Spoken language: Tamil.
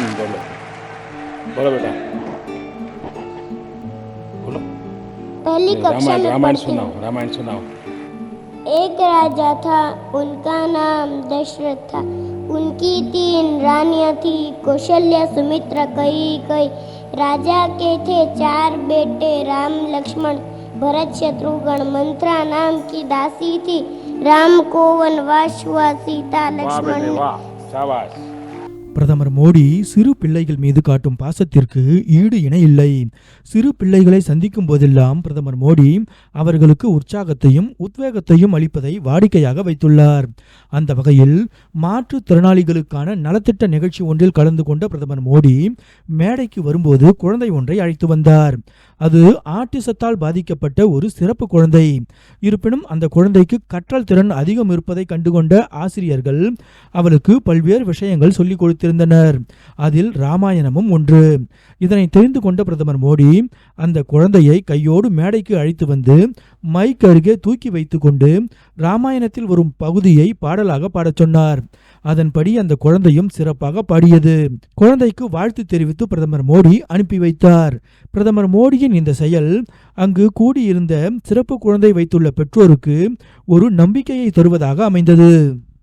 बोलो। बेटा। बोलो। पहली कक्षा में रामायण सुनाओ रामायण सुनाओ। एक राजा था उनका नाम दशरथ था। उनकी तीन रानियाँ थी कौशल्या सुमित्रा कई कई। राजा के थे चार बेटे राम लक्ष्मण भरत शत्रुघ्न। मंत्रा नाम की दासी थी राम को वनवास हुआ सीता लक्ष्मण। शाबाश। பிரதமர் மோடி சிறு பிள்ளைகள் மீது காட்டும் பாசத்திற்கு ஈடு இணை இல்லை. சிறு பிள்ளைகளை சந்திக்கும் போதெல்லாம் பிரதமர் மோடி அவர்களுக்கு உற்சாகத்தையும் உத்வேகத்தையும் அளிப்பதை வாடிக்கையாக வைத்துள்ளார். அந்த வகையில் மாற்றுத்திறனாளிகளுக்கான நலத்திட்ட நிகழ்ச்சி ஒன்றில் கலந்து கொண்ட பிரதமர் மோடி மேடைக்கு வரும்போது குழந்தை ஒன்றை அழைத்து வந்தார். அது ஆட்டிசத்தால் பாதிக்கப்பட்ட ஒரு சிறப்பு குழந்தை. இருப்பினும் அந்த குழந்தைக்கு கற்றல் திறன் அதிகம் இருப்பதை கண்டுகொண்ட ஆசிரியர்கள் அவளுக்கு பல்வேறு விஷயங்கள் சொல்லிக் கொடுத்திருந்தனர். அதில் ராமாயணமும் ஒன்று. இதனை தெரிந்து கொண்ட பிரதமர் மோடி அந்த குழந்தையை கையோடு மேடைக்கு அழைத்து வந்து மைக் அருகே தூக்கி வைத்துக்கொண்டு ராமாயணத்தில் வரும் பகுதியை பாடலாக பாடச் சொன்னார். அதன்படி அந்த குழந்தையும் சிறப்பாக பாடியது. குழந்தைக்கு வாழ்த்து தெரிவித்து பிரதமர் மோடி அனுப்பி வைத்தார். பிரதமர் மோடியின் இந்த செயல் அங்கு கூடியிருந்த சிறப்பு குழந்தை வைத்துள்ள பெற்றோருக்கு ஒரு நம்பிக்கையை தருவதாக அமைந்தது.